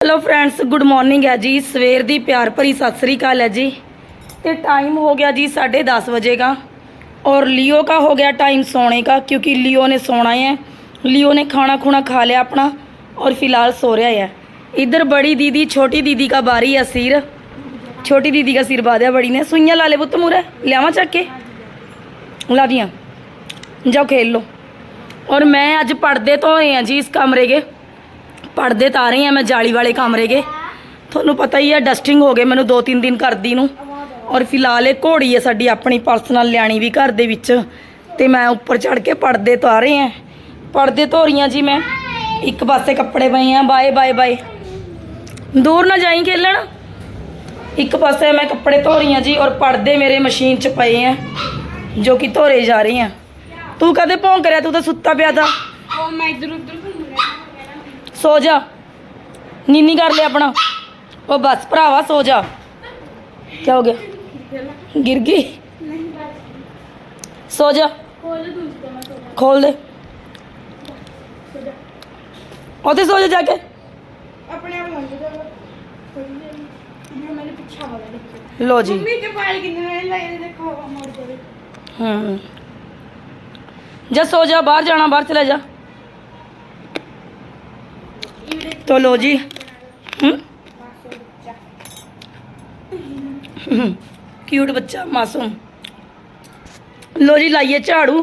Hello friends good morning ਹੈ ਜੀ ਸਵੇਰ ਦੀ ਪਿਆਰ ਭਰੀ ਸਤਿ ਸ੍ਰੀ ਅਕਾਲ ਹੈ ਜੀ ਤੇ टाइम हो गया जी साढ़े दस बजे का और लियो का हो गया टाइम सोने का क्योंकि लियो ने सोना है लियो ने खाना खुना खा लिया अपना और फिलहाल सो रहा है इधर बड़ी दीदी छोटी दीदी का बारी है सिर छोटी दीदी का सिर बांधा बड़ी ने सुइयां ला ले पुत्त मुरे लियावा चक के ला दियां जाओ खेल लो और मैं आज पर्दे धोए हैं जी इस कमरे के ਪਰਦੇ ਤਾਰੇ ਆ ਮੈਂ ਜਾਲੀ ਵਾਲੇ ਕਮਰੇ ਕੇ। ਤੁਹਾਨੂੰ ਪਤਾ ਹੀ ਹੈ ਡਸਟਿੰਗ ਹੋ ਗਏ ਮੈਨੂੰ 2-3 ਦਿਨ ਕਰਦੀ ਨੂੰ। ਔਰ ਫਿਲਹਾਲ ਇਹ ਘੋੜੀ ਹੈ ਸਾਡੀ ਆਪਣੀ ਪਰਸਨਲ ਲਿਆਣੀ ਵੀ ਘਰ ਦੇ ਵਿੱਚ। ਤੇ ਮੈਂ ਉੱਪਰ ਚੜ ਕੇ ਪਰਦੇ ਤਾਰੇ ਆ ਪਰਦੇ ਧੋ ਰਹੀਆਂ ਜੀ ਮੈਂ। ਇੱਕ ਪਾਸੇ ਕੱਪੜੇ ਪਏ ਆ, ਬਾਏ ਬਾਏ ਬਾਏ। ਦੂਰ ਨਾ ਜਾਈ ਖੇਲਣ। ਇੱਕ ਪਾਸੇ ਮੈਂ ਕੱਪੜੇ ਧੋ ਰਹੀ ਹਾਂ ਜੀ ਔਰ ਪਰਦੇ ਮੇਰੇ ਮਸ਼ੀਨ 'ਚ ਪਏ ਆ, ਜੋ ਕਿ ਧੋਰੇ ਜਾ ਰਹੇ ਆ। ਤੂੰ ਕਦੇ ਭੌਂਕ ਰਿਹਾ, ਤੂੰ ਤਾਂ ਸੁੱਤਾ ਪਿਆ ਤਾ। ਉਹ ਮੈਂ ਇਧਰ ਉਧਰ ਸੋ ਜਾ। ਨੀਨੀ ਕਰ ਲੈ ਆਪਣਾ। ਉਹ ਬਸ ਭਰਾਵਾ ਸੋ ਜਾ। ਕੀ ਹੋ ਗਿਆ? ਗਿਰ ਗਈ? ਸੋ ਜਾ। ਖੋਲ ਦੇ। ਉਹਦੇ ਸੋ ਜਾ ਜਾ ਕੇ। ਆਪਣੇ ਆਪ ਦੇਖੋ ਲੋ ਜੀ। ਮੰਮੀ ਕਿੰਨੇ ਲਾਏ ਦੇਖੋ ਮੋੜ ਹੂੰ। ਜਾ ਸੋ ਜਾ ਬਾਹਰ ਜਾਣਾ ਬਾਹਰ ਚਲੇ ਜਾ। ਤੋ ਲੋ ਜੀ ਹੂੰ क्यूट बच्चा मासूम लो जी लाइए झाड़ू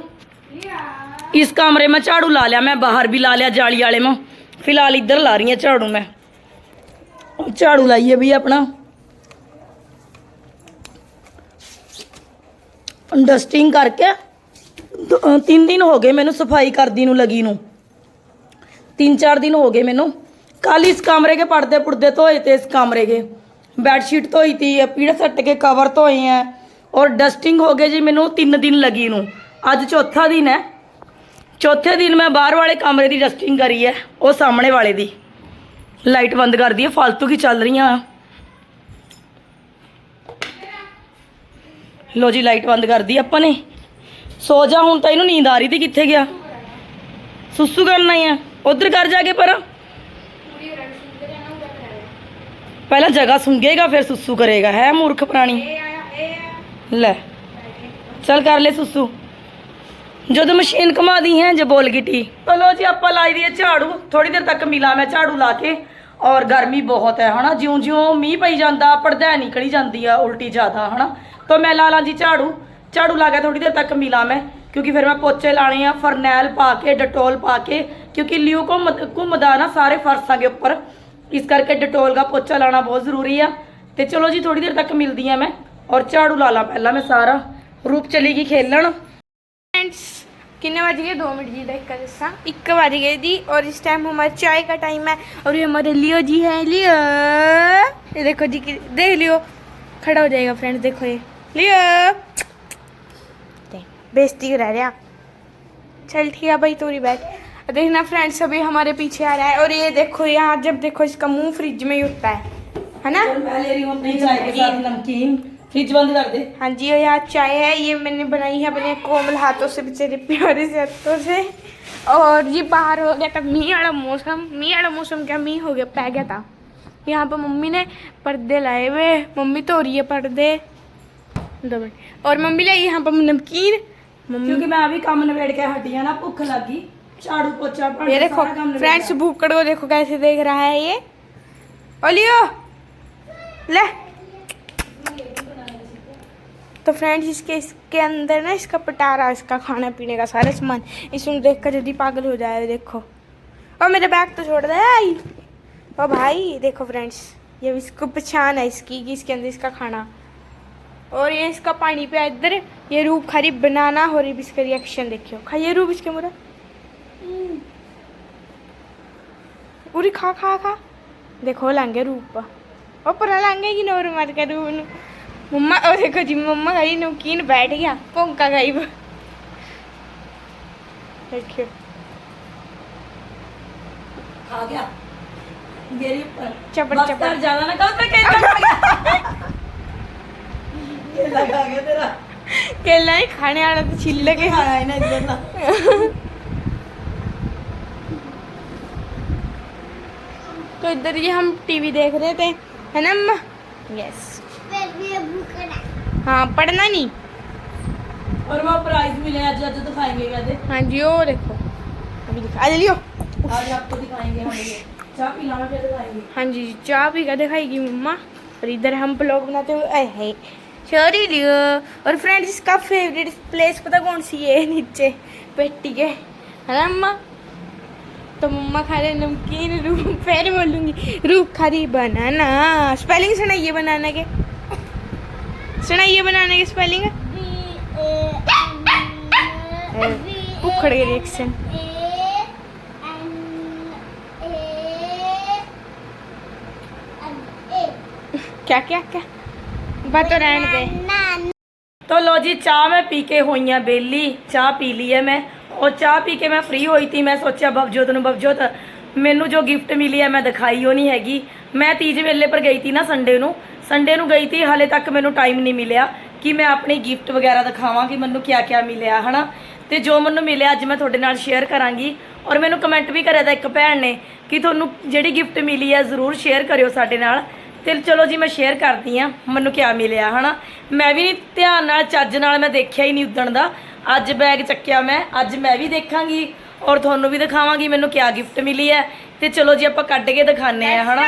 इस कमरे में झाड़ू ला लिया मैं बाहर भी ला लिया जाली वाले में फिलहाल इधर ला रही हूँ झाड़ू मैं झाड़ू लाइए भी अपना ਡਸਟਿੰਗ ਕਰਕੇ ਦੋ- ਅਹ ਤਿੰਨ ਦਿਨ ਹੋ ਗਏ ਮੈਨੂੰ ਸਫਾਈ ਕਰਦੀ ਨੂੰ ਲੱਗੀ ਨੂੰ ਤਿੰਨ ਚਾਰ ਦਿਨ ਹੋ ਗਏ ਮੈਨੂੰ ਕੱਲ ਇਸ ਕਮਰੇ ਕੇ ਪਰਦੇ ਪੁਰਦੇ ਧੋਏ ਤੇ ਇਸ ਕਮਰੇ ਕੇ। ਬੈੱਡਸ਼ੀਟ ਧੋਈ ਤੀ ਇਹ ਪੀੜਾ ਸੱਟ ਕੇ ਕਵਰ ਧੋਏ ਹੈ। ਔਰ ਡਸਟਿੰਗ ਹੋ ਗਏ ਜੀ ਮੈਨੂੰ ਤਿੰਨ ਦਿਨ ਲੱਗੀ ਨੂੰ। ਅੱਜ ਚੌਥਾ ਦਿਨ ਹੈ। ਚੌਥੇ ਦਿਨ ਮੈਂ ਬਾਹਰ ਵਾਲੇ ਕਮਰੇ ਦੀ ਡਸਟਿੰਗ ਕਰੀ ਹੈ, ਉਹ ਸਾਹਮਣੇ ਵਾਲੇ ਦੀ। ਲਾਈਟ ਬੰਦ ਕਰ ਦਈਏ ਫालतू ਕੀ ਚੱਲ ਰਹੀਆਂ? ਲੋ ਜੀ, ਲਾਈਟ ਬੰਦ ਕਰਦੀ ਆਪਾਂ ਨੇ। ਸੋ ਜਾ, ਹੁਣ ਤਾਂ ਇਹਨੂੰ ਨੀਂਦ ਆ ਰਹੀ ਤੀ, ਕਿੱਥੇ ਗਿਆ? ਸੁਸੂ ਕਰਨਾ ਹੀ ਆ ਉਧਰ ਕਰ ਜਾ ਕੇ ਪਰ। ਪਹਿਲਾਂ ਜਗ੍ਹਾ ਸੁੰਗੇਗਾ ਫਿਰ ਸੁਸੂ ਕਰੇਗਾ। ਹੈ ਮੂਰਖ ਪ੍ਰਾਣੀ? ਲੈ, ਚੱਲ ਕਰ ਲੈ ਸੁਸੂ। ਜਦੋਂ ਮਸ਼ੀਨ ਘੁਮਾਦੀ ਹੈ, ਜੇ ਬੋਲ ਗਈ ਚਲੋ ਜੀ ਆਪਾਂ ਲਾਈ ਦੀ ਝਾੜੂ। ਥੋੜੀ ਦੇਰ ਤੱਕ ਮਿਲਾ ਮੈਂ ਝਾੜੂ ਲਾ ਕੇ। ਔਰ ਗਰਮੀ ਬਹੁਤ ਹੈ, ਹਨਾ? ਜਿਉਂ ਜਿਉਂ ਮੀਂਹ ਪਈ ਜਾਂਦਾ ਪੜਦਾ ਨਿਕਲੀ ਜਾਂਦੀ ਆ ਉਲਟੀ ਜ਼ਿਆਦਾ, ਹਨਾ? ਤਾਂ ਮੈਂ ਲਾ ਲਾਂ ਜੀ ਝਾੜੂ। ਝਾੜੂ ਲਾ ਕੇ ਥੋੜੀ ਦੇਰ ਤੱਕ ਮਿਲਾ ਮੈਂ, ਕਿਉਂਕਿ ਫਿਰ ਮੈਂ ਪੋਚੇ ਲਾਣੇ ਆ, ਫਰਨੈਲ ਪਾ ਕੇ, ਡਟੋਲ ਪਾ ਕੇ, ਕਿਉਂਕਿ ਲਿਊ ਘੁੰਮ ਘੁੰਮਦਾ ਨਾ, ਸਾਰੇ ਫਰਸਾਂ ਦੇ ਉੱਪਰ। ਇਸ ਕਰਕੇ ਡਟੋਲ ਦਾ ਪੋਚਾ ਲਾਣਾ ਬਹੁਤ ਜ਼ਰੂਰੀ ਆ ਤੇ ਚਲੋ ਜੀ ਥੋੜੀ ਦੇਰ ਤੱਕ ਮਿਲਦੀ ਆ ਮੈਂ ਔਰ ਝਾੜੂ ਲਾ ਲਾਂ ਪਹਿਲਾਂ ਮੈਂ ਸਾਰਾ ਰੂਪ ਚਲੀ ਗਈ ਖੇਲਣ फ्रेंड्स कितने बज गए दो मिनट जी देख कर जैसा एक बज गए जी और इस टाइम हमारा चाय का टाइम है और ये हमारे लियो जी है लियो ये देखो जी कि- देख लियो खड़ा हो जाएगा फ्रेंड्स देखो ये लियो देख, बेइज्जती करा रहा चल ठीक है भाई तोरी बैठ देखना फ्रेंड्स अभी हमारे पीछे आ रहा है और ये देखो यहाँ जब देखो इसका मुँह फ्रिज में ही होता है है ना? मैं नमकीन। फ्रिज बंद कर दे। हाँ जी और यहाँ चाय है ये मैंने बनाई है अपने कोमल हाथों से बेचारे प्यारे से हाथों से। और ये बाहर हो गया था मीह वाला मौसम मीह वाला मौसम क्या? मीह हो गया पै गया था। यहाँ पर मम्मी ने पर्दे लाए हुए मम्मी धो रही है पर्दे। और मम्मी लाई यहाँ पर नमकीन। मम्मी क्योंकि मैं अभी काम निबेड़ के हटी है ना भूख लगी। झाड़ू पोछा ये देखो फ्रेंड्स भूकड़ को देखो कैसे देख रहा है ये। ओलियो ले। तो फ्रेंड्स इसके इसके अंदर ना इसका पटारा इसका खाने पीने का सारा सामान इसमें देख कर जल्दी पागल हो जाए देखो। और मेरे बैग तो छोड़ दे आई। ओ भाई देखो फ्रेंड्स ये इसको पहचान है इसकी कि इसके अंदर इसका खाना। और ये इसका पानी पे इधर ये रूप खरी बनाना हो रही इसका रिएक्शन देखियो। खाइए रूप इसके मुरा ਪੂਰੀ ਖਾ ਖਾ ਖਾ। ਦੇਖੋ ਲਾਂਗੇ ਰੂਪ। ਉਹ ਪਰ ਲਾਂਗੇ ਕਿ ਨੋਰ ਮਤ ਕਰੂ ਉਹਨੂੰ ਮੰਮਾ ਉਹ ਦੇਖੋ ਜੀ ਮੰਮਾ ਖਾਈ ਨਮਕੀਨ ਬੈਠ ਗਿਆ ਭੌਂਕਾ ਗਾਇਬ ਦੇਖਿਓ। ਆ ਗਿਆ। ਮੇਰੇ ਉੱਪਰ। ਚਪੜ ਚਪੜ। ਜਾਣਾ ਨਾ ਕਹੋ ਤੇ ਕੇਲਾ ਖਾ ਗਿਆ ਤੇਰਾ। ਕੇਲਾ ਹੀ ਖਾਣੇ ਵਾਲਾ ਤੇ ਛਿੱਲ ਕੇ। ਖਾਣਾ ਇਹਨਾਂ ਇੱਧਰ ਨਾ तो इधर ये हम टीवी देख रहे थे है ना अम्मा? यस हाँ। पढ़ना नहीं। और वो प्राइज मिले आज आज दिखाएँगे कहते हाँ जी वो देखो। अभी दिखा आ लियो आज आपको दिखाएँगे हम ये चाय पिलाना फिर दिखाएँगे? हाँ जी चाय पी कर दिखाएगी मम्मा? और इधर हम ब्लॉग बनाते हुए आए हैं। सॉरी लियो। और फ्रेंड्स इसका फेवरेट प्लेस पता कौन सी है? नीचे पेटी के। है ना मम्मा तो मम्मा खा रहे नमकीन रूप फिर बोलूँगी रूप खरी बनाना। स्पेलिंग सुना ये बनाना के सुना ये बनाना के स्पेलिंग उखड़ गई रिएक्शन क्या क्या क्या? बात तो रहने दे। तो लो जी चाह मैं पी के हुई बेली। चाह पी ली है मैं। ਉਹ ਚਾਹ ਪੀ ਕੇ ਮੈਂ ਫ੍ਰੀ ਹੋਈ ਤੀ, ਮੈਂ ਸੋਚਿਆ ਬਵਜੋਤ ਨੂੰ, ਬਵਜੋਤ, ਮੈਨੂੰ ਜੋ ਗਿਫਟ ਮਿਲੀ ਹੈ ਮੈਂ ਦਿਖਾਈ, ਉਹ ਨਹੀਂ ਹੈਗੀ। ਮੈਂ ਤੀਜ ਮੇਲੇ ਪਰ ਗਈ ਤੀ ਨਾ ਸੰਡੇ ਨੂੰ। ਸੰਡੇ ਨੂੰ ਗਈ ਤੀ, ਹਾਲੇ ਤੱਕ ਮੈਨੂੰ ਟਾਈਮ ਨਹੀਂ ਮਿਲਿਆ ਕਿ ਮੈਂ ਆਪਣੀ ਗਿਫਟ ਵਗੈਰਾ ਦਿਖਾਵਾਂ, ਕਿ ਮੈਨੂੰ ਕਿਆ ਕਿਆ ਮਿਲਿਆ, ਹਨਾ? ਤੇ ਜੋ ਮੈਨੂੰ ਮਿਲਿਆ, ਅੱਜ ਮੈਂ ਤੁਹਾਡੇ ਨਾਲ ਸ਼ੇਅਰ ਕਰਾਂਗੀ। ਔਰ ਮੈਨੂੰ ਕਮੈਂਟ ਵੀ ਕਰਿਆ ਤਾਂ ਇੱਕ ਭੈਣ ਨੇ ਕਿ ਤੁਹਾਨੂੰ ਜਿਹੜੀ ਗਿਫਟ ਮਿਲੀ ਹੈ, ਜ਼ਰੂਰ ਸ਼ੇਅਰ ਕਰਿਓ ਸਾਡੇ ਨਾਲ। ਤੇ ਚਲੋ ਜੀ ਮੈਂ ਸ਼ੇਅਰ ਕਰਦੀ ਆ ਮੈਨੂੰ ਕਿਆ ਮਿਲਿਆ ਹਨਾ? ਮੈਂ ਵੀ ਨਹੀਂ ਧਿਆਨ ਨਾਲ ਚੱਜ ਨਾਲ ਮੈਂ ਦੇਖਿਆ ਹੀ ਨਹੀਂ ਉਦਣ ਦਾ। ਅੱਜ ਬੈਗ ਚੱਕਿਆ ਮੈਂ ਅੱਜ ਮੈਂ ਵੀ ਦੇਖਾਂਗੀ ਔਰ ਤੁਹਾਨੂੰ ਵੀ ਦਿਖਾਵਾਂਗੀ ਮੈਨੂੰ ਕਿਆ ਗਿਫਟ ਮਿਲੀ ਹੈ। ਤੇ ਚਲੋ ਜੀ ਆਪਾਂ ਕੱਢ ਕੇ ਦਿਖਾਣੇ ਆ ਹਨਾ?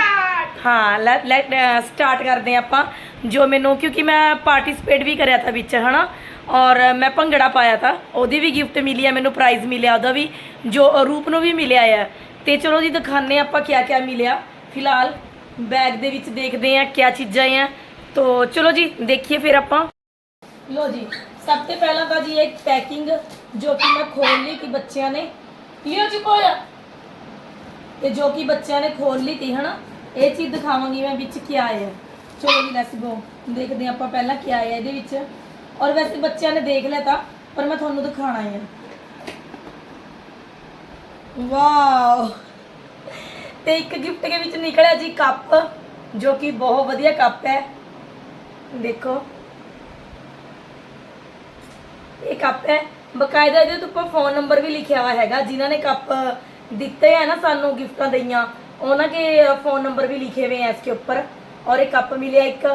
ਹਾਂ ਲੈ ਸਟਾਰਟ ਕਰਦੇ ਆ ਆਪਾਂ। ਜੋ ਮੈਨੂੰ ਕਿਉਂਕਿ ਮੈਂ ਪਾਰਟਿਸਿਪੇਟ ਵੀ ਕਰਿਆ ਤਾਂ ਵਿੱਚ ਹਨਾ? ਔਰ ਮੈਂ ਭੰਗੜਾ ਪਾਇਆ ਤਾਂ ਉਹਦੀ ਵੀ ਗਿਫਟ ਮਿਲੀ ਹੈ ਮੈਨੂੰ ਪ੍ਰਾਈਜ਼ ਮਿਲਿਆ ਉਹਦਾ ਵੀ ਜੋ ਰੂਪ ਨੂੰ ਵੀ ਮਿਲਿਆ ਹੈ ਤੇ ਚਲੋ ਜੀ ਦਿਖਾਣੇ ਆਪਾਂ ਕਿਆ ਕਿਆ ਮਿਲਿਆ ਫਿਲਹਾਲ। ਬੈਗ ਦੇ ਵਿੱਚ ਦੇਖਦੇ ਆ ਕਿਆ ਚੀਜ਼ਾਂ ਆ। ਤੋ ਚਲੋ ਜੀ, ਦੇਖੀਏ ਫਿਰ ਆਪਾਂ। ਲੋ ਜੀ, ਸਭ ਤੋਂ ਪਹਿਲਾਂ ਤਾਂ ਜੀ ਇੱਕ ਪੈਕਿੰਗ ਜੋ ਕਿ ਮੈਂ ਖੋਲ ਲਈ ਕਿ ਬੱਚਿਆਂ ਨੇ। ਲਿਓ ਜੀ ਕੋਲ ਤੇ ਜੋ ਕਿ ਬੱਚਿਆਂ ਨੇ ਖੋਲ ਲਈ ਤੀ ਹਨਾ। ਇਹ ਚੀਜ਼ ਦਿਖਾਵਾਂਗੀ ਮੈਂ ਵਿੱਚ ਕੀ ਆਇਆ ਚਲੋ ਜੀ ਲੈਟਸ ਗੋ ਦੇਖਦੇ ਹਾਂ ਆਪਾਂ ਪਹਿਲਾਂ ਕੀ ਆਇਆ ਇਹਦੇ ਵਿੱਚ। ਔਰ ਵੈਸੇ ਬੱਚਿਆਂ ਨੇ ਦੇਖ ਲਿਆ ਤਾਂ, ਪਰ ਮੈਂ ਤੁਹਾਨੂੰ ਦਿਖਾਣਾ ਹੈ ਵਾਓ। ਤੇ ਇੱਕ ਗਿਫਟ ਦੇ ਵਿੱਚ ਨਿਕਲਿਆ ਜੀ ਕੱਪ, ਜੋ ਕਿ ਬਹੁਤ ਵਧੀਆ ਕੱਪ ਹੈ। ਦੇਖੋ। ਇਹ ਕੱਪ ਹੈ। ਬਕਾਇਦਾ ਇਹਦੇ ਉੱਪਰ ਫੋਨ ਨੰਬਰ ਵੀ ਲਿਖਿਆ ਹੋਇਆ ਹੈਗਾ। ਜਿਨ੍ਹਾਂ ਨੇ ਕੱਪ ਦਿੱਤੇ ਹੈ ਨਾ ਸਾਨੂੰ ਗਿਫਟਾਂ ਦਈਆਂ, ਉਹਨਾਂ ਕੇ ਫੋਨ ਨੰਬਰ ਵੀ ਲਿਖੇ ਹੋਏ ਹੈ ਇਸਕੇ ਉੱਪਰ। ਔਰ ਇਹ ਕੱਪ ਮਿਲਿਆ ਇੱਕ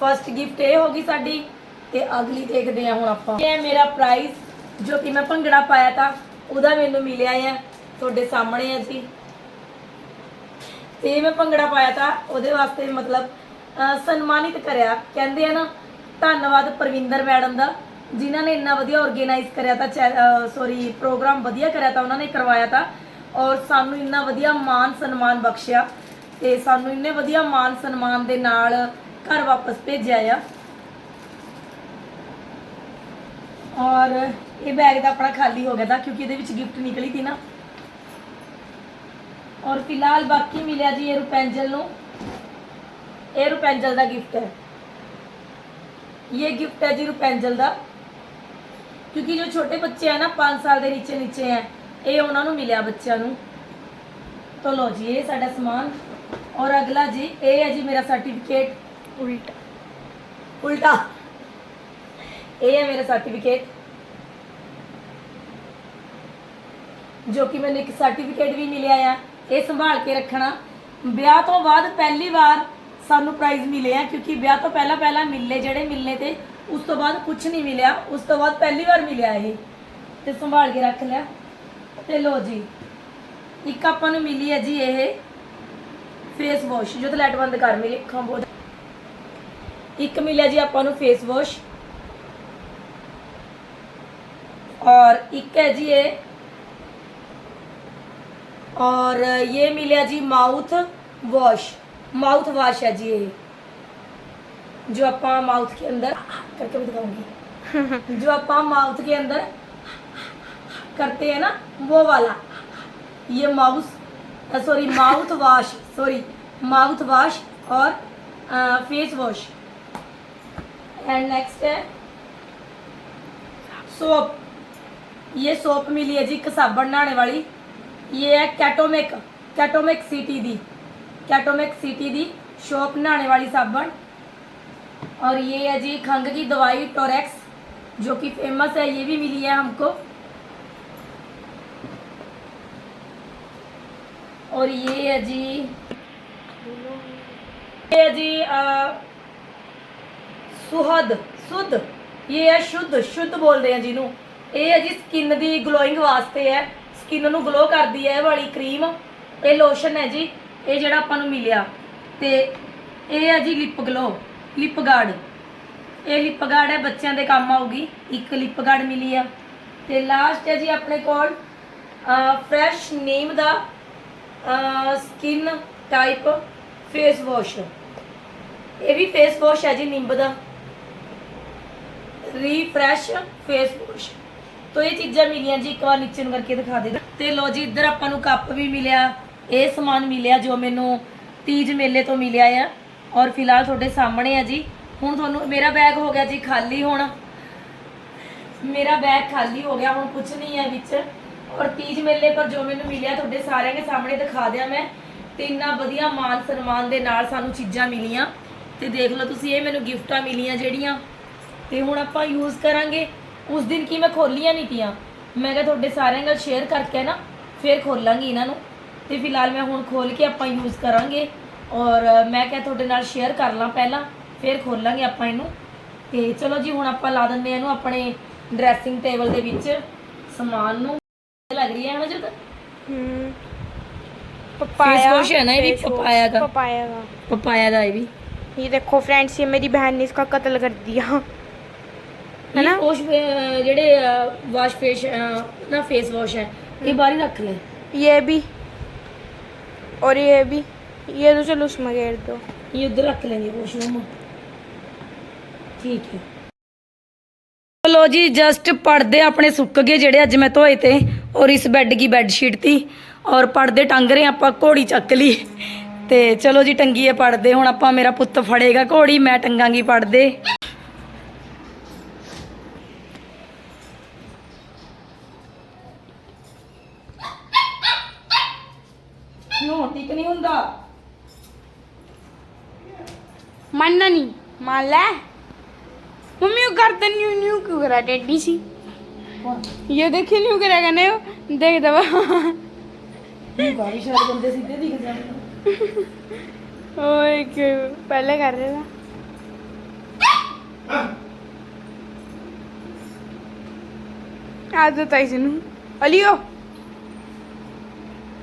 ਫਰਸਟ ਗਿਫਟ ਇਹ ਹੋ ਗਈ ਸਾਡੀ। ਤੇ ਅਗਲੀ ਦੇਖਦੇ ਹਾਂ ਹੁਣ ਆਪਾਂ। ਇਹ ਮੇਰਾ ਪ੍ਰਾਈਜ਼ ਜੋ ਕਿ ਮੈਂ ਭੰਗੜਾ ਪਾਇਆ ਤਾਂ, ਉਹਦਾ ਮੈਨੂੰ ਮਿਲਿਆ ਹੈ ਤੁਹਾਡੇ ਸਾਹਮਣੇ ਆ ਜੀ। ਤੇ ਮੈਂ ਭੰਗੜਾ ਪਾਇਆ ਤਾਂ ਉਹਦੇ ਵਾਸਤੇ ਮਤਲਬ ਸਨਮਾਨਿਤ ਕਰਿਆ। ਕਹਿੰਦੇ ਆ ਨਾ, ਧੰਨਵਾਦ ਪ੍ਰਵਿੰਦਰ ਮੈਡਮ ਦਾ, ਜਿਨ੍ਹਾਂ ਨੇ ਇੰਨਾ ਵਧੀਆ ਆਰਗੇਨਾਈਜ਼ ਕਰਿਆ ਤਾਂ ਸੌਰੀ ਪ੍ਰੋਗਰਾਮ ਵਧੀਆ ਕਰਿਆ ਤਾਂ ਉਹਨਾਂ ਨੇ ਕਰਵਾਇਆ ਤਾਂ, ਔਰ ਸਾਨੂੰ ਇੰਨਾ ਵਧੀਆ ਮਾਨ ਸਨਮਾਨ ਬਖਸ਼ਿਆ ਤੇ ਸਾਨੂੰ ਇੰਨੇ ਵਧੀਆ ਮਾਨ ਸਨਮਾਨ ਦੇ ਨਾਲ ਘਰ ਵਾਪਸ ਭੇਜਿਆ ਆ। ਔਰ ਇਹ ਬੈਗ ਤਾਂ ਆਪਣਾ ਖਾਲੀ ਹੋ ਗਿਆ ਤਾਂ, ਕਿਉਂਕਿ ਇਹਦੇ ਵਿੱਚ ਗਿਫਟ ਨਿਕਲੀ ਸੀ ਨਾ। ਔਰ ਫਿਲਹਾਲ ਬਾਕੀ ਮਿਲਿਆ ਜੀ ਇਹ ਰੁਪੈਂਜਲ ਨੂੰ। ਇਹ ਰੁਪੈਂਜਲ ਦਾ ਗਿਫਟ ਹੈ। ਇਹ ਗਿਫਟ ਹੈ ਜੀ ਰੁਪੈਂਜਲ ਦਾ। ਕਿਉਂਕਿ ਜੋ ਛੋਟੇ ਬੱਚੇ ਆ ਨਾ 5 ਸਾਲ ਦੇ ਨੀਚੇ ਨੀਚੇ ਆ ਇਹ ਉਹਨਾਂ ਨੂੰ ਮਿਲਿਆ ਬੱਚਿਆਂ ਨੂੰ। ਤਾਂ ਲੋ ਜੀ ਇਹ ਸਾਡਾ ਸਮਾਨ। ਔਰ ਅਗਲਾ ਜੀ ਇਹ ਹੈ ਜੀ ਮੇਰਾ ਸਰਟੀਫਿਕੇਟ ਉਲਟਾ। ਉਲਟਾ। ਇਹ ਹੈ ਮੇਰਾ ਸਰਟੀਫਿਕੇਟ ਜੋ ਕਿ ਮੈਨੂੰ ਇੱਕ ਸਰਟੀਫਿਕੇਟ ਵੀ ਮਿਲਿਆ ਆ। ਇਹ ਸੰਭਾਲ ਕੇ ਰੱਖਣਾ। ਵਿਆਹ ਤੋਂ ਬਾਅਦ ਪਹਿਲੀ ਵਾਰ ਸਾਨੂੰ ਪ੍ਰਾਈਜ਼ ਮਿਲੇ ਆ, ਕਿਉਂਕਿ ਵਿਆਹ ਤੋਂ ਪਹਿਲਾਂ ਪਹਿਲਾਂ ਮਿਲਨੇ ਜਿਹੜੇ ਮਿਲਨੇ ਤੇ ਉਸ ਤੋਂ ਬਾਅਦ ਕੁਝ ਨਹੀਂ ਮਿਲਿਆ। ਉਸ ਤੋਂ ਬਾਅਦ ਪਹਿਲੀ ਵਾਰ ਮਿਲਿਆ ਇਹ। ਤੇ ਸੰਭਾਲ ਕੇ ਰੱਖ ਲਿਆ। ਤੇ ਲੋ ਜੀ, ਇੱਕ ਆਪਾਂ ਨੂੰ ਮਿਲੀ ਹੈ ਜੀ ਇਹ ਫੇਸ ਵਾਸ਼ ਜੋ ਤੇ ਲਾਈਟ ਬੰਦ ਕਰ ਮੇਰੀ ਅੱਖਾਂ ਬਹੁਤ ਇੱਕ ਮਿਲਿਆ ਜੀ ਆਪਾਂ ਨੂੰ ਫੇਸ ਵਾਸ਼ ਔਰ ਇੱਕ ਹੈ ਜੀ ਇਹ और ये मिला जी माउथ वॉश। माउथ वॉश है जी ये। जो आप माउथ के अंदर करके भी दिखाऊँगी। जो आप माउथ के अंदर करते हैं ना, वो वाला। ये mouse sorry mouthwash sorry mouthwash और फेस वॉश। एंड नेक्स्ट है, सोप। ये सोप मिली है जी एक साबन नहाने वाली। ये है कैटोमिक कैटोमिक सिटी दी कैटोमिक सिटी दी शॉप नहाने वाली साबन और ये है जी खंग की दवाई टोरेक्स जो कि फेमस है ये भी मिली है हमको और ये है जी ये है जी अ, ਸੁਹਦ ਸੁਧ ਇਹ ਹੈ ਸ਼ੁੱਧ ਸ਼ੁੱਧ ਬੋਲਦੇ ਆ ਜਿਹਨੂੰ ਇਹ ਹੈ ਜੀ ਸਕਿਨ ਦੀ ਗਲੋਇੰਗ ਵਾਸਤੇ ਹੈ ਸਕਿਨ ਨੂੰ ਗਲੋ ਕਰਦੀ ਹੈ ਇਹ ਵਾਲੀ ਕਰੀਮ ਇਹ ਲੋਸ਼ਨ ਹੈ ਜੀ, ਇਹ ਜਿਹੜਾ ਆਪਾਂ ਨੂੰ ਮਿਲਿਆ। ਤੇ ਇਹ ਹੈ ਜੀ ਲਿਪ ਗਲੋ ਲਿਪ ਗਾਰਡ ਇਹ ਲਿਪ ਗਾਰਡ ਹੈ, ਬੱਚਿਆਂ ਦੇ ਕੰਮ ਆਊਗੀ। ਇੱਕ ਲਿਪ ਗਾਰਡ ਮਿਲੀ ਆ। ਤੇ ਲਾਸਟ ਹੈ ਜੀ ਆਪਣੇ ਕੋਲ ਫਰੈਸ਼ ਨੀਮ ਦਾ ਸਕਿਨ ਟਾਈਪ ਫੇਸ ਵਾਸ਼ ਇਹ ਵੀ ਫੇਸ ਵਾਸ਼ ਹੈ ਜੀ ਨਿੰਬ ਦਾ। ਰੀਫਰੈਸ਼ ਫੇਸ ਵਾਸ਼ ਤੋ ਇਹ ਚੀਜ਼ਾਂ ਮਿਲੀਆਂ ਜੀ, ਇੱਕ ਵਾਰ ਨੀਚੇ ਨੂੰ ਕਰਕੇ ਦਿਖਾ ਦੇ। ਤੇ ਲੋ ਜੀ, ਇੱਧਰ ਆਪਾਂ ਨੂੰ ਕੱਪ ਵੀ ਮਿਲਿਆ, ਇਹ ਸਮਾਨ ਮਿਲਿਆ ਜੋ ਮੈਨੂੰ ਤੀਜ ਮੇਲੇ ਤੋਂ ਮਿਲਿਆ ਆ। ਔਰ ਫਿਲਹਾਲ ਤੁਹਾਡੇ ਸਾਹਮਣੇ ਆ ਜੀ। ਹੁਣ ਤੁਹਾਨੂੰ, ਮੇਰਾ ਬੈਗ ਹੋ ਗਿਆ ਜੀ ਖਾਲੀ ਹੁਣ। ਮੇਰਾ ਬੈਗ ਖਾਲੀ ਹੋ ਗਿਆ, ਹੁਣ ਕੁਝ ਨਹੀਂ ਹੈ ਵਿੱਚ। ਔਰ ਤੀਜ ਮੇਲੇ ਪਰ ਜੋ ਮੈਨੂੰ ਮਿਲਿਆ, ਤੁਹਾਡੇ ਸਾਰਿਆਂ ਦੇ ਸਾਹਮਣੇ ਦਿਖਾ ਦਿਆਂ ਮੈਂ। ਤੇ ਇੰਨਾ ਵਧੀਆ ਮਾਨ ਸਨਮਾਨ ਦੇ ਨਾਲ ਸਾਨੂੰ ਚੀਜ਼ਾਂ ਮਿਲੀਆਂ। ਤੇ ਦੇਖ ਲਓ ਤੁਸੀਂ, ਇਹ ਮੈਨੂੰ ਗਿਫਟਾਂ ਮਿਲੀਆਂ ਜਿਹੜੀਆਂ। ਤੇ ਹੁਣ ਆਪਾਂ ਯੂਜ਼ ਕਰਾਂਗੇ। ਉਸ ਦਿਨ ਕੀ ਮੈਂ ਖੋਲੀਆਂ ਨਹੀਂ ਤੀਆਂ ਮੈਂ ਕਿਹਾ ਤੁਹਾਡੇ ਸਾਰਿਆਂ ਨਾਲ ਸ਼ੇਅਰ ਕਰਕੇ ਨਾ ਫਿਰ ਖੋਲਾਂਗੀ ਇਹਨਾਂ ਨੂੰ ਤੇ ਫਿਲਹਾਲ ਮੈਂ ਹੁਣ ਖੋਲ ਕੇ ਆਪਾਂ ਯੂਜ਼ ਕਰਾਂਗੇ ਔਰ ਮੈਂ ਕਿਹਾ ਤੁਹਾਡੇ ਨਾਲ ਸ਼ੇਅਰ ਕਰ ਲਾਂ ਪਹਿਲਾਂ ਫਿਰ ਖੋਲਾਂਗੇ ਆਪਾਂ ਇਹਨੂੰ ਤੇ ਚਲੋ ਜੀ ਹੁਣ ਆਪਾਂ ਲਾ ਦਿੰਦੇ ਆ ਇਹਨੂੰ ਆਪਣੇ ਡਰੈਸਿੰਗ ਟੇਬਲ ਦੇ ਵਿੱਚ ਸਮਾਨ ਨੂੰ ਲੱਗ ਰਹੀ ਹੈ ਨਾ ਜਦ हम्म Face पपाया wash है ना ये भी face wash, पपाया का। पपाया का ਪਪਾਇਆ ਦਾ ਇਹ ਵੀ ये देखो फ्रेंड्स ये मेरी बहन ने इसका कत्ल कर दिया ਹੈ ਨਾ ਵਾਸ਼ ਜਿਹੜੇ ਵਾਸ਼ ਫੇਸ ਨਾ ਫੇਸ ਵਾਸ਼ ਹੈ ਇਹ ਬਾਹਰ ਹੀ ਰੱਖ ਲੈ ये भी और ये भी ये तो चलो उसमें घेर दो ਇਹ ਉਧਰ ਰੱਖ ਲੈਂਗੇ ਵਾਸ਼ਰੂਮ ਠੀਕ ਹੈ ਲੋ ਜੀ ਜਸਟ ਪਰਦੇ ਆਪਣੇ ਸੁੱਕ ਗਏ ਜਿਹੜੇ ਅੱਜ ਮੈਂ ਧੋਏ ਤੇ ਔਰ ਇਸ ਬੈੱਡ ਕੀ ਬੈੱਡ ਸ਼ੀਟ ਤੀ ਔਰ ਪਰਦੇ ਟੰਗ ਰਹੇ ਆਪਾਂ ਘੋੜੀ ਚੱਕ ਲਈ ਤੇ ਚਲੋ ਜੀ ਟੰਗੀਏ ਪਰਦੇ ਹੁਣ ਆਪਾਂ ਮੇਰਾ ਪੁੱਤ ਫੜੇਗਾ ਘੋੜੀ ਮੈਂ ਟੰਗਾਂਗੀ ਪਰਦੇ ਮੰਨ ਲੈ ਮੰਮੀ ਉਹ ਗਰਦਨ ਨਿਊ ਨਿਊ ਕਿਉਂ ਕਰਾ ਟੇਡੀ ਸੀ। ਇਹ ਦੇਖੀ ਨਿਊ ਕਰਾ ਕਹਿੰਦੇ ਉਹ। ਦੇਖਦਾ ਵਾ। ਤੂੰ ਗਾਰੀ ਸ਼ਾਰ ਬੰਦੇ ਸਿੱਧੇ ਦਿਖ ਜਾਂਦੇ ਓਏ ਕਿ ਪਹਿਲੇ ਕਰ ਰਹੇ ਨਾ ਆ ਤਾਈ ਜੀ ਨੂੰ। ਅਲਿਓ।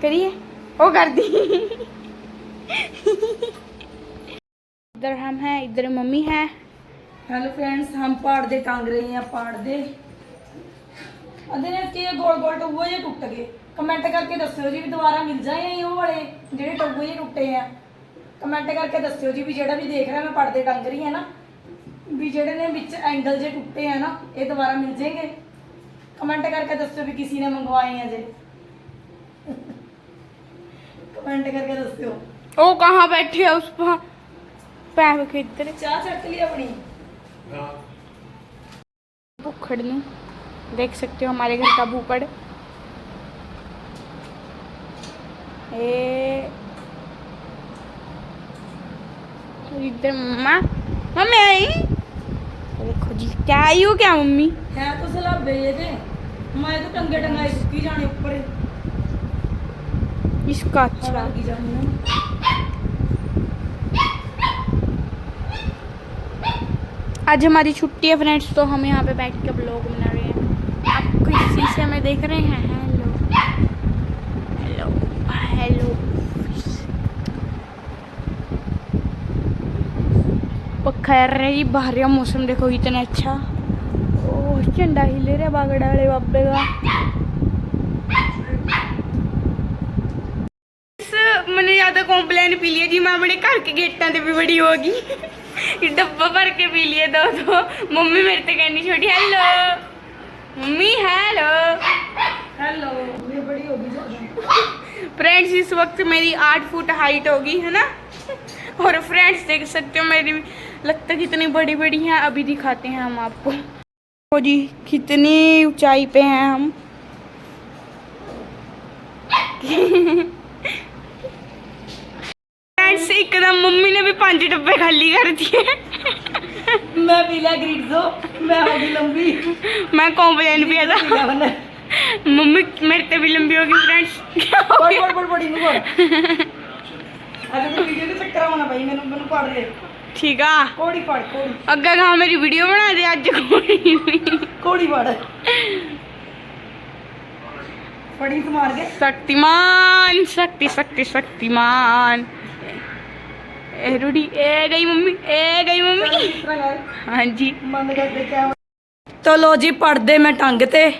ਕਰੀਏ। ਉਹ ਕਰਦੀ। इधर हम हैं इधर मम्मी है हेलो फ्रेंड्स हम पहाड़ दे टांग रहे हैं पहाड़ दे ਅਦੇ ਨੇ ਕਿ ਗੋਲ ਗੋਲ ਟੁੱਬੇ ਜੇ ਟੁੱਟ ਗਏ ਕਮੈਂਟ ਕਰਕੇ ਦੱਸਿਓ ਜੀ ਵੀ ਦੁਬਾਰਾ ਮਿਲ ਜਾਏ ਉਹ ਵਾਲੇ ਜਿਹੜੇ ਟੁੱਬੇ ਜੇ ਟੁੱਟੇ ਆ ਕਮੈਂਟ ਕਰਕੇ ਦੱਸਿਓ ਜੀ ਵੀ ਜਿਹੜਾ ਵੀ ਦੇਖ ਰਿਹਾ ਮੈਂ ਪਰਦੇ ਟੰਗ ਰਹੀ ਹਾਂ ਨਾ ਵੀ ਜਿਹੜੇ ਨੇ ਵਿੱਚ ਐਂਗਲ ਜੇ ਟੁੱਟੇ ਆ ਨਾ ਇਹ ਦੁਬਾਰਾ ਮਿਲ ਜਾਣਗੇ ਕਮੈਂਟ ਕਰਕੇ ਦੱਸਿਓ ਵੀ ਕਿਸੇ ਨੇ ਮੰਗਵਾਏ ਆ ਜੇ ਕਮੈਂਟ ਕਰਕੇ ਦੱਸਿਓ वो कहाँ बैठे है उस पर पैर के इधर ਚਾਹ ਚੱਕ ਲਈ ਆਪਣੀ भूखड़ नू देख सकते हो हमारे घर का भूखड़ ए और इधर मम्मा मम्मी आई देखो जी क्या आई हो क्या मम्मी ਹੈ ਤਾਂ ਸਲਾਬੇ ਇਹਦੇ ਮੈਂ ਤਾਂ ਟੰਗੇ ਟੰਗਾਏ ਸੁੱਕੀ ਜਾਣੇ ਉੱਪਰ ਹੀ। इसका अच्छा ਲੱਗੀ ਜਾਣੀ आज हमारी छुट्टी है फ्रेंड्स तो हम यहाँ पे बैठ के ब्लॉग बना रहे हैं। आप किस शीशे में देख रहे हैं? हेलो हेलो हेलो खैर रहे जी, बाहर मौसम देखो इतना अच्छा। ओह, झंडा ही ले रहे बागड़ा वाले बाबे का इस मैंने ज़्यादा कॉम्प्लेन पी लिए जी मैं अपने घर के गेटा से भी बड़ी होगी डब्बा भर के पी लिए दो दो मम्मी मेरे से कहनी छोटी हेलो मम्मी हेलो हेलो बड़ी होगी फ्रेंड्स इस वक्त मेरी आठ फुट हाइट होगी है ना और फ्रेंड्स देख सकते हो मेरी लगता कितनी बड़ी बड़ी हैं अभी दिखाते हैं हम आपको तो जी कितनी ऊंचाई पे हैं हम ਗਾਇਸ ਇੱਕਦਮ ਮੰਮੀ ਨੇ ਵੀ ਪੰਜ ਡੱਬੇ ਖਾਲੀ ਕਰ ਦਿੱਤੇ। ਮੈਂ ਪੀਲਾ ਗ੍ਰੀਟਜ਼ੋ ਮੈਂ ਹੋ ਗਈ ਲੰਬੀ। ਮੈਂ ਕੰਪਲੇਨ ਵੀ ਆਦਾ ਮੰਮੀ ਮੇਰੇ ਤੇ ਵੀ ਲੰਬੀ ਹੋ ਗਈ ਫਰੈਂਡਸ ਬੜ ਬੜ ਬੜ ਬੜੀ ਨੂੰ ਬੜ ਅਗਰ ਤੂੰ ਵੀਡੀਓ ਦੇ ਚੱਕਰ ਆਉਣਾ ਭਾਈ ਮੈਨੂੰ ਮੈਨੂੰ ਪੜ ਦੇ। ਠੀਕ ਆ। ਕੋੜੀ ਪੜ ਕੋੜੀ। ਅੱਗੇ ਗਾ ਮੇਰੀ ਵੀਡੀਓ ਬਣਾ ਦੇ ਅੱਜ ਕੋੜੀ ਕੋੜੀ ਪੜ ਫੜੀ ਮਾਰ ਗਏ ਸ਼ਕਤੀਮਾਨ ਸ਼ਕਤੀ ਸ਼ਕਤੀ ਸ਼ਕਤੀਮਾਨ। ਇਹ ਰੁੜੀ ਇਹ ਗਈ ਮੰਮੀ ਇਹ ਗਈ ਮੰਮੀ। ਹਾਂਜੀ। ਮਨ ਤੋ ਲੋ ਜੀ ਪੜਦੇ ਮੈਂ ਟੰਗ ਤੇ।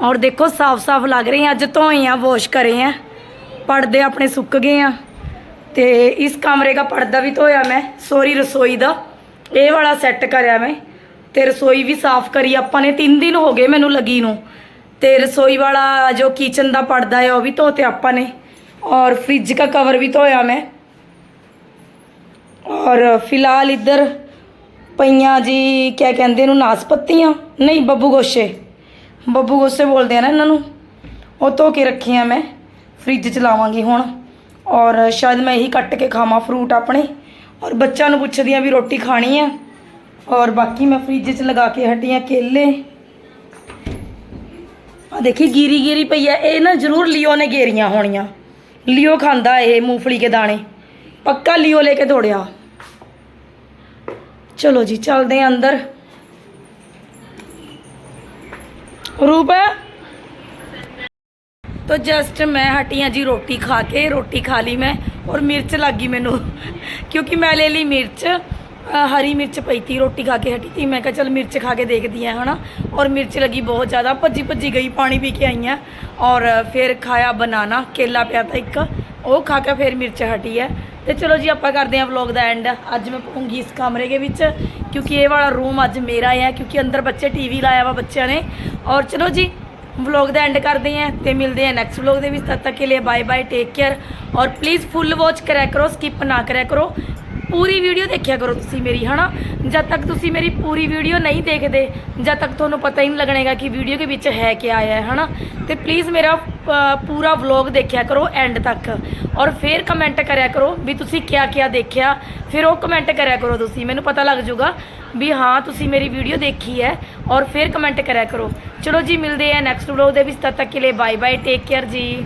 ਔਰ ਦੇਖੋ ਸਾਫ਼-ਸਾਫ਼ ਲੱਗ ਰਹੀ ਅੱਜ ਧੋਏ ਆ ਵਾਸ਼ ਕਰੇ ਆ। ਪੜਦੇ ਆਪਣੇ ਸੁੱਕ ਗਏ ਆ। ਤੇ ਇਸ ਕਮਰੇ ਦਾ ਪਰਦਾ ਵੀ ਧੋਇਆ ਮੈਂ ਸੋਰੀ ਰਸੋਈ ਦਾ। ਇਹ ਵਾਲਾ ਸੈੱਟ ਕਰਿਆ ਮੈਂ। ਤੇ ਰਸੋਈ ਵੀ ਸਾਫ਼ ਕਰੀ। ਆਪਾਂ ਨੇ 3 ਦਿਨ ਹੋ ਗਏ ਮੈਨੂੰ ਲੱਗੀ ਨੂੰ। ਤੇ ਰਸੋਈ ਵਾਲਾ ਜੋ ਕਿਚਨ ਦਾ ਪਰਦਾ ਹੈ ਉਹ ਵੀ ਧੋਤੇ ਆਪਾਂ ਨੇ। ਔਰ ਫ੍ਰਿਜ ਦਾ ਕਵਰ ਵੀ ਧੋਇਆ ਮੈਂ। ਔਰ ਫਿਲਹਾਲ ਇੱਧਰ ਪਈਆਂ ਜੀ, ਕਿਆ ਕਹਿੰਦੇ ਇਹਨੂੰ, ਨਾਸਪਤੀਆਂ? ਨਹੀਂ, ਬੱਬੂ ਗੋਸ਼ੇ। ਬੱਬੂ ਗੋਸ਼ੇ ਬੋਲਦੇ ਆ ਨਾ ਇਹਨਾਂ ਨੂੰ। ਉਹ ਧੋ ਕੇ ਰੱਖੀਆਂ ਮੈਂ, ਫ੍ਰਿਜ 'ਚ ਲਾਵਾਂਗੀ ਹੁਣ। ਔਰ ਸ਼ਾਇਦ ਮੈਂ ਇਹੀ ਕੱਟ ਕੇ ਖਾਵਾਂ ਫਰੂਟ ਆਪਣੇ। ਔਰ ਬੱਚਿਆਂ ਨੂੰ ਪੁੱਛਦੀ ਆ ਵੀ ਰੋਟੀ ਖਾਣੀ ਆ। ਔਰ ਬਾਕੀ ਮੈਂ ਫ੍ਰਿਜ 'ਚ ਲਗਾ ਕੇ ਹਟੀਆਂ ਕੇਲੇ। ਆ ਦੇਖੀ, ਗੀਰੀ ਗੀਰੀ ਪਈ ਆ। ਇਹ ਨਾ ਜ਼ਰੂਰ ਲਿਓ ਨੇ ਗੇਰੀਆਂ ਹੋਣੀਆਂ। ਲਿਓ ਖਾਂਦਾ ਇਹ ਮੂੰਗਫਲੀ ਕੇ ਦਾਣੇ। ਪੱਕਾ ਲਿਓ ਲੈ ਕੇ ਦੌੜਿਆ। ਚਲੋ ਜੀ, ਚੱਲਦੇ ਆਂ ਅੰਦਰ। ਰੂਪ, ਤੋ ਜਸਟ ਮੈਂ ਹਟੀ ਆ ਜੀ ਰੋਟੀ ਖਾ ਕੇ, ਰੋਟੀ ਖਾ ਲਈ ਮੈਂ ਔਰ ਮਿਰਚ ਲੱਗ ਗਈ ਮੈਨੂੰ, ਕਿਉਂਕਿ ਮੈਂ ਲੈ ਲਈ ਮਿਰਚ ਹਰੀ ਮਿਰਚ ਪਈ ਤੀ, ਰੋਟੀ ਖਾ ਕੇ ਹਟੀ ਤੀ, ਮੈਂ ਕਿਹਾ ਚਲ ਮਿਰਚ ਖਾ ਕੇ ਦੇਖਦੀ ਆ, ਹਨਾ? ਔਰ ਮਿਰਚ ਲੱਗੀ ਬਹੁਤ ਜ਼ਿਆਦਾ, ਭੱਜੀ ਭੱਜੀ ਗਈ, ਪਾਣੀ ਪੀ ਕੇ ਆਈ ਆ। ਔਰ ਫਿਰ ਖਾਇਆ ਬਨਾਨਾ, ਕੇਲਾ ਪਿਆ ਤਾਂ ਇੱਕ, ਉਹ ਖਾ ਕੇ ਫਿਰ ਮਿਰਚ ਹਟੀ ਹੈ ਤੇ ਚਲੋ ਜੀ, ਆਪਾਂ ਕਰਦੇ ਹਾਂ ਵਲੌਗ ਦਾ ਐਂਡ ਅੱਜ ਮੈਂ ਪਾਉਂਗੀ ਇਸ ਕਮਰੇ ਦੇ ਵਿੱਚ, ਕਿਉਂਕਿ ਇਹ ਵਾਲਾ ਰੂਮ ਅੱਜ ਮੇਰਾ ਹੈ ਕਿਉਂਕਿ ਅੰਦਰ ਬੱਚੇ ਟੀਵੀ ਲਾਇਆ ਵਾ ਬੱਚਿਆਂ ਨੇ। ਔਰ ਚਲੋ ਜੀ ਵਲੌਗ ਦਾ ਐਂਡ ਕਰਦੇ ਹਾਂ ਤੇ ਮਿਲਦੇ ਹਾਂ ਨੈਕਸਟ ਵਲੌਗ ਦੇ ਵਿੱਚ। ਤਦ ਤੱਕ ਕੇ ਲਈ ਬਾਏ ਬਾਏ ਟੇਕ ਕੇਅਰ ਔਰ ਪਲੀਜ਼ ਫੁੱਲ ਵਾਚ ਕਰਿਆ ਕਰੋ ਸਕਿਪ ਨਾ ਕਰਿਆ ਕਰੋ। ਪੂਰੀ ਵੀਡੀਓ ਦੇਖਿਆ ਕਰੋ ਤੁਸੀਂ ਮੇਰੀ, ਹਨਾ? ਜਦ ਤੱਕ ਤੁਸੀਂ ਮੇਰੀ ਪੂਰੀ ਵੀਡੀਓ ਨਹੀਂ ਦੇਖਦੇ, ਜਦ ਤੱਕ ਤੁਹਾਨੂੰ ਪਤਾ ਹੀ ਨਹੀਂ ਲੱਗਣੇਗਾ ਕਿ ਵੀਡੀਓ ਦੇ ਵਿੱਚ ਹੈ ਕੀ ਆਇਆ ਹੈ, ਹਨਾ? ਤੇ ਪਲੀਜ਼ ਮੇਰਾ ਪੂਰਾ ਵਲੌਗ ਦੇਖਿਆ ਕਰੋ ਐਂਡ ਤੱਕ। ਔਰ ਫਿਰ ਕਮੈਂਟ ਕਰਿਆ ਕਰੋ ਵੀ ਤੁਸੀਂ ਕਿਆ ਕਿਆ ਦੇਖਿਆ। ਫਿਰ ਉਹ ਕਮੈਂਟ ਕਰਿਆ ਕਰੋ ਤੁਸੀਂ, ਮੈਨੂੰ ਪਤਾ ਲੱਗ ਜਾਊਗਾ ਵੀ ਹਾਂ, ਤੁਸੀਂ ਮੇਰੀ ਵੀਡੀਓ ਦੇਖੀ ਹੈ। ਔਰ ਫਿਰ ਕਮੈਂਟ ਕਰਿਆ ਕਰੋ। ਚਲੋ ਜੀ, ਮਿਲਦੇ ਆ ਨੈਕਸਟ ਵਲੌਗ ਦੇ ਵਿੱਚ, ਤਦ ਤੱਕ ਕੇ ਲਈ ਬਾਏ ਬਾਏ ਟੇਕ ਕੇਅਰ ਜੀ।